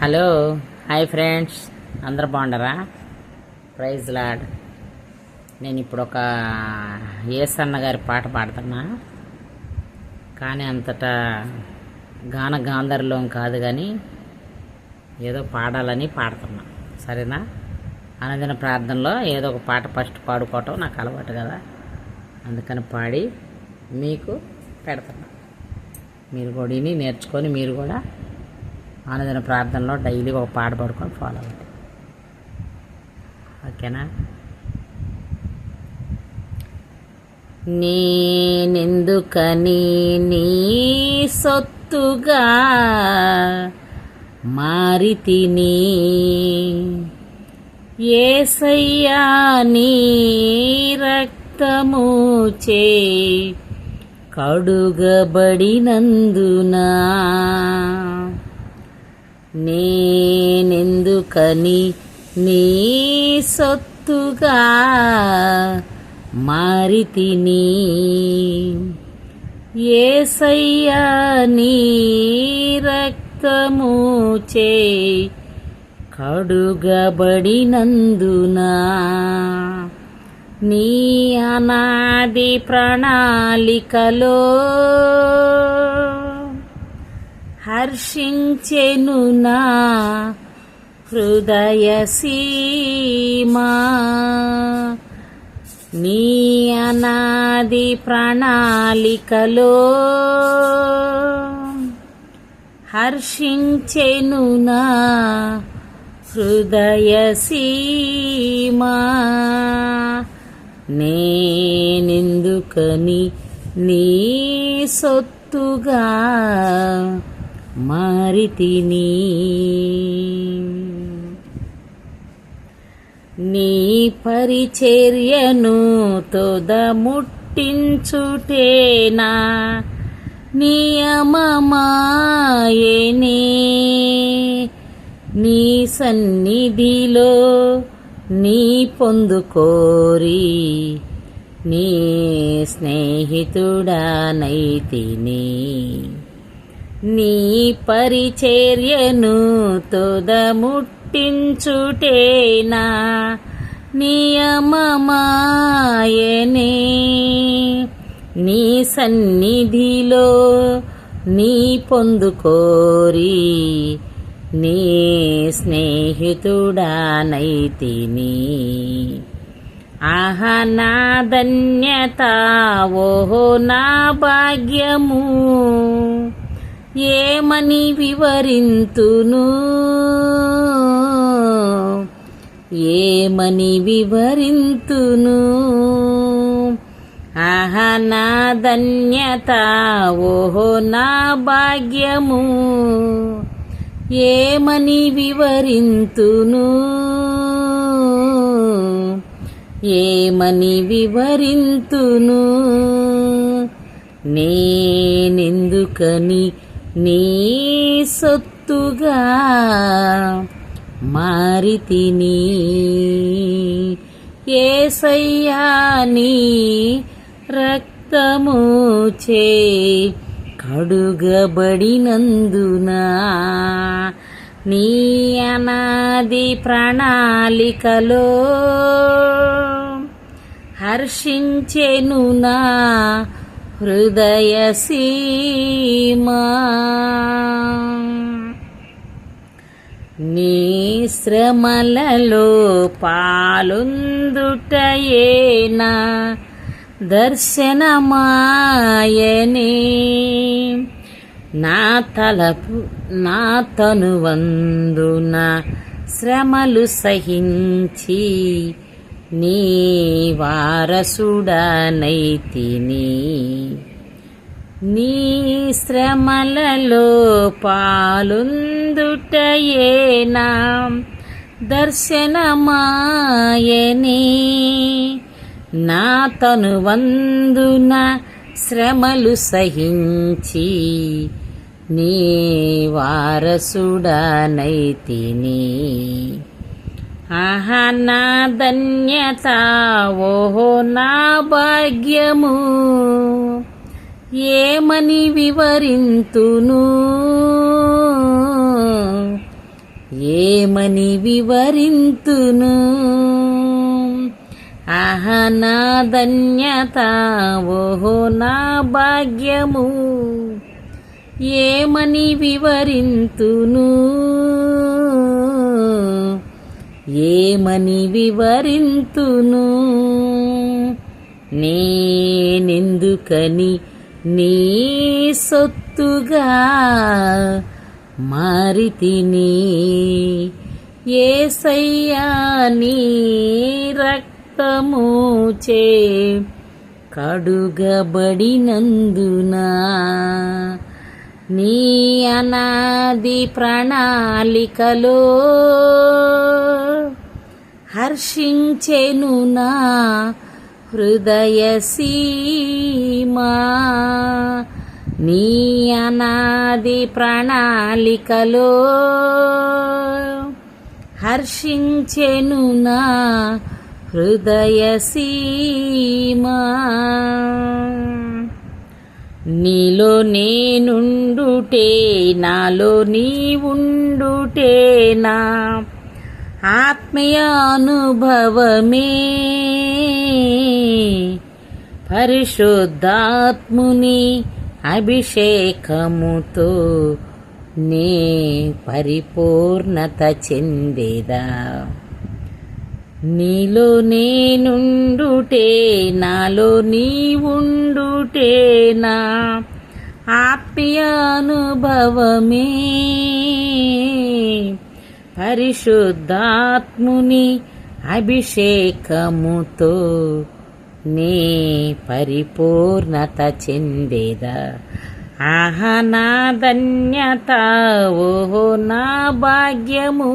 Hello hi friends. అందరు బాగుండరా praise lord. నేను ఇప్పుడు ఒక ఏసన్న గారి పాట పాడుతున్నా. కానీ అంతటా గాన గాంధర్లోం కాదు కానీ ఏదో పాడాలని పాడుతున్నా. సరేనా? అనదిన ప్రార్థనలో ఏదో ఒక పాట ఫస్ట్ పాడుకోవటం నాకు అలవాటు కదా. అందుకని పాడి మీకు పెడతాను మీరు కూడా విని నేర్చుకొని మీరు కూడా అనుదిన ప్రార్థనలో డైలీ ఒక పాట పడుకొని ఫాలో అవ్వండి. ఓకేనా? నేనెందుకని నీ సొత్తుగా మారి తిని ఏసయ్యా నీ రక్తము చే కడుగబడినందునా? నేనెందుకని నీ సొత్తుగా మారి తిని ఏసయ్యా నీ రక్తము చే కడుగబడినందునా? నీ అనాది ప్రణాళికలో హర్షించెను నా హృదయ సీమా నీ అనాది ప్రణాళికలో హర్షించెను నా హృదయ సీమా నేనెందుకని నీ సొత్తుగా మారితిని నీ పరిచర్యను తొద ముట్టించుటేనా నియమమాయనే నీ సన్నిధిలో నీ పొందుకోరి. నీ స్నేహితుడానైతిని నీ పరిచర్యను తొద ముట్టించుటేనా నియమమాయనే. నీ సన్నిధిలో నీ పొందుకోరి. నీ స్నేహితుడానైతిని. ఆహా నా ధన్యత ఓహో నా భాగ్యము. ఏమని వివరింతును? ఏమని వివరింతును? ఆహా నా ధన్యత ఓహో నా భాగ్యము. ఏమని వివరింతును? ఏమని వివరింతును? నేనెందుకని నీ సొత్తుగా మారితిని. ఏసయ్యా నీ రక్తము చే కడుగబడినందునా నీ అనాది ప్రణాళికలో హర్షించెను నా హృదయ సీమా. నీ శ్రమలలో పాలుందుటయేనా దర్శనమాయని. నా తలపు నా తనువందున శ్రమలు సహించి నీ వారసుడనైతిని నీ శ్రమలలో పాలుందుటయేనా? దర్శనమాయని. నా తనువందున శ్రమలు సహించి నీ వారసుడనైతిని ఆహా నా ధన్యత ఓహో నా భాగ్యము. ఏమని వివరింతును? ఏమని వివరింతును? ఆహ నా ధన్యత ఓహో నా భాగ్యము. ఏమని వివరింతును? ఏమని వివరింతును? నేనెందుకని నీ సొత్తుగా మారితిని? ఏసయ్యా నీ రక్తము చే కడుగబడినందునా నీ అనాది ప్రణాళికలో హర్షించెను నా హృదయ సీమా నీ అనాది ప్రణాళికలో హర్షించెను నా హృదయ సీమా నీలో నేనుండుటే నాలో నీ ఆత్మీయానుభవమే పరిశుద్ధాత్ముని అభిషేకముతో నే పరిపూర్ణత చెందేదా? నీలో నేనుండుటే నాలో నీ ఉండుటే నా ఆత్మీయానుభవమే పరిశుద్ధాత్ముని అభిషేకముతో నే పరిపూర్ణత చెందేద. ఆహ నా ధన్యత ఓహో నా భాగ్యము.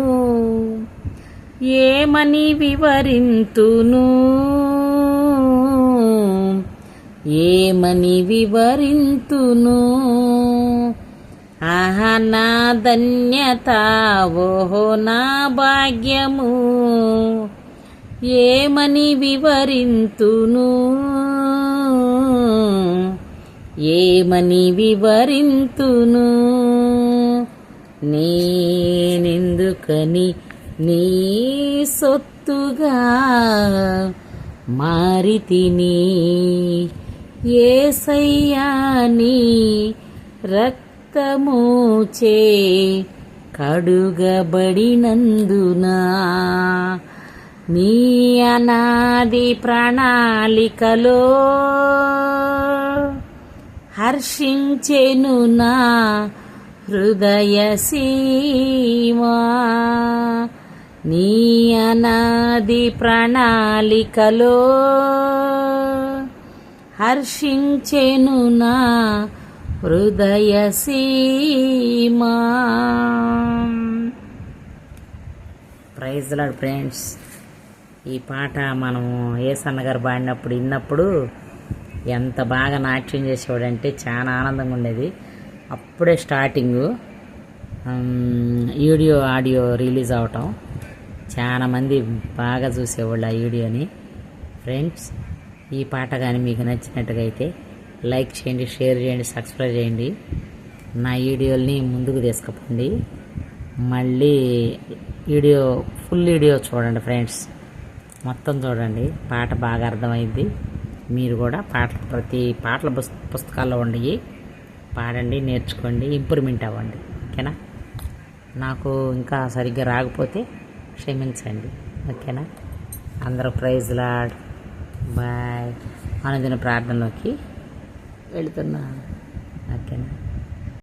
ఏమని వివరింతును? ఏమని వివరింతును? నా ధన్యత ఓహో నా భాగ్యము. ఏమని వివరింతును? ఏమని వివరింతును? నేనెందుకని నీ సొత్తుగా మారితిని? ఏ సయ్యాని రక్ రక్తము కడుగబడినందున కడుగబడినందునా నీ అనాది ప్రణాళికలో హర్షించెను నా హృదయ సీమా. నీ అనాది ప్రణాళికలో హర్షించెను నా హృదయ సీమా. Praise lord friends. ఈ పాట మనము ఏ సన్నగారు పాడినప్పుడు విన్నప్పుడు ఎంత బాగా నాట్యం చేసేవాడంటే చాలా ఆనందంగా ఉండేది. అప్పుడే స్టార్టింగు వీడియో ఆడియో రిలీజ్ అవటం చాలామంది బాగా చూసేవాళ్ళు ఆ వీడియోని. ఫ్రెండ్స్ ఈ పాట కానీ మీకు నచ్చినట్టుగా అయితే లైక్ చేయండి షేర్ చేయండి సబ్స్క్రైబ్ చేయండి. నా వీడియోల్ని ముందుకు తీసుకుపోండి. మళ్ళీ వీడియో ఫుల్ వీడియో చూడండి ఫ్రెండ్స్. మొత్తం చూడండి. పాట బాగా అర్థమైంది. మీరు కూడా పాటలు ప్రతి పాటల పుస్తకాల్లో ఉండయి పాడండి నేర్చుకోండి ఇంప్రూవ్మెంట్ అవ్వండి. ఓకేనా? నాకు ఇంకా సరిగ్గా రాకపోతే క్షమించండి. ఓకేనా? అందరూ ప్రైజ్ లాడ్. బాయ్. అనుదిన ప్రార్థనలోకి వెళుతున్నాను ఓకేనా?